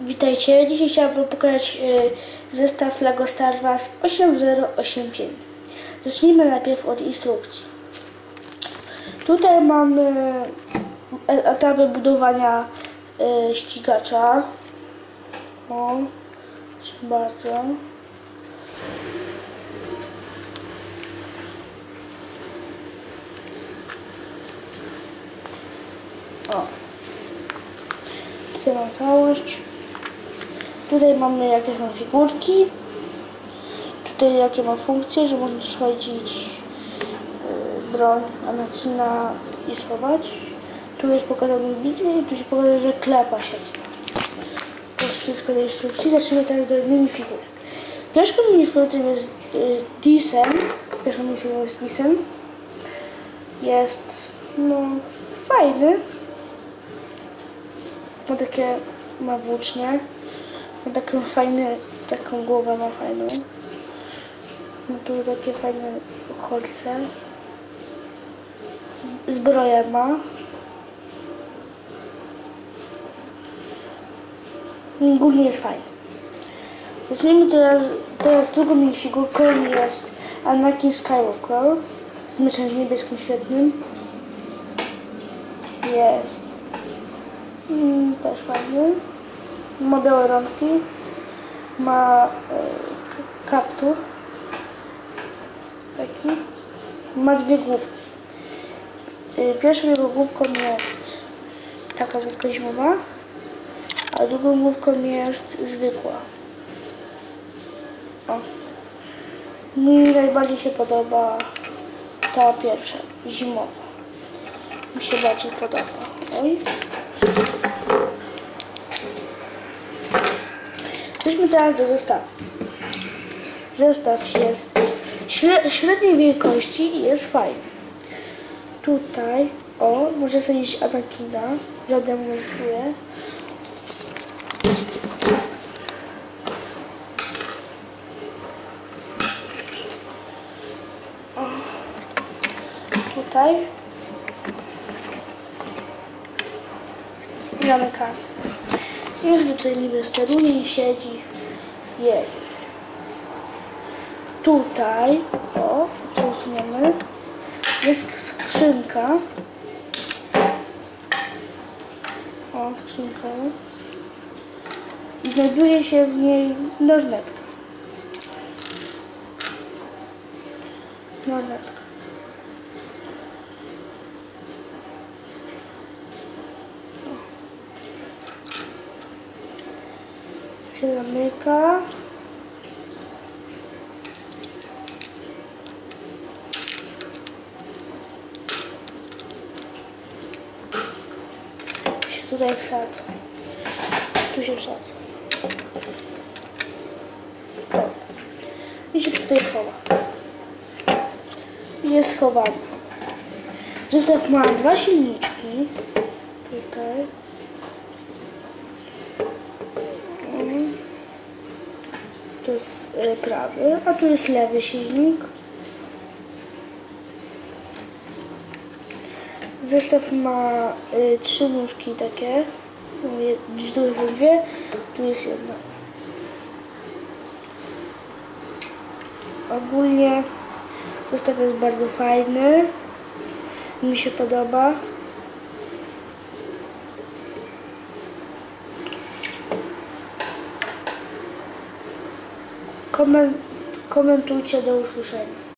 Witajcie, dzisiaj chciałabym pokazać y, zestaw LEGO Star Wars 8085. Zacznijmy najpierw od instrukcji. Tutaj mamy e- etapy budowania y, ścigacza. O, proszę bardzo. O. Tutaj mam całość. Tutaj mamy jakie są figurki. Tutaj jakie ma funkcje, że można schodzić yy, broń Anakina i schować. Tu jest pokazane bitwy i tu się pokazuje, że klepa się. To jest wszystko do instrukcji. Zaczniemy teraz do minifigurek. Pierwszą minifigurą jest yy, Disen. Pierwszą minifigurą jest Disen. Jest no fajny. Ma takie, ma włócznie. Ma taką fajny, taką głowę ma fajną. Tu takie fajne kolce. Zbroję ma. Głównie jest fajny. Weźmiemy teraz, teraz drugą minifigurką jest Anakin Skywalker z mieczem niebieskim świetnym. Jest mm, też fajny. Ma białe rączki. Ma e, kaptur. Taki. Ma dwie główki. E, pierwszą jego główką jest taka główka zimowa, a drugą główką jest zwykła. O. Mi najbardziej się podoba ta pierwsza, zimowa. Mi się bardziej podoba. Oj. Przejdźmy teraz do zestawu. Zestaw jest śre- średniej wielkości i jest fajny. Tutaj, o, może sadzić Anakina, zademonstruję. Tutaj. Zamykamy. Jest tutaj niby steruje i siedzi. Jej. Tutaj, o, to usuniemy. Jest skrzynka. O, skrzynka. I znajduje się w niej lornetka. Lornetka. Się zamyka. Się tutaj wsadza. Tu się wsadza. I się tutaj chowa. Jest schowany. Zestaw ma dwa silniczki. Tutaj. Jest e, prawy, a tu jest lewy silnik. Zestaw ma y, trzy nóżki takie. Tu są dwie, tu jest jedna. Ogólnie zestaw jest bardzo fajny. Mi się podoba. Komen- komentujcie do usłyszenia.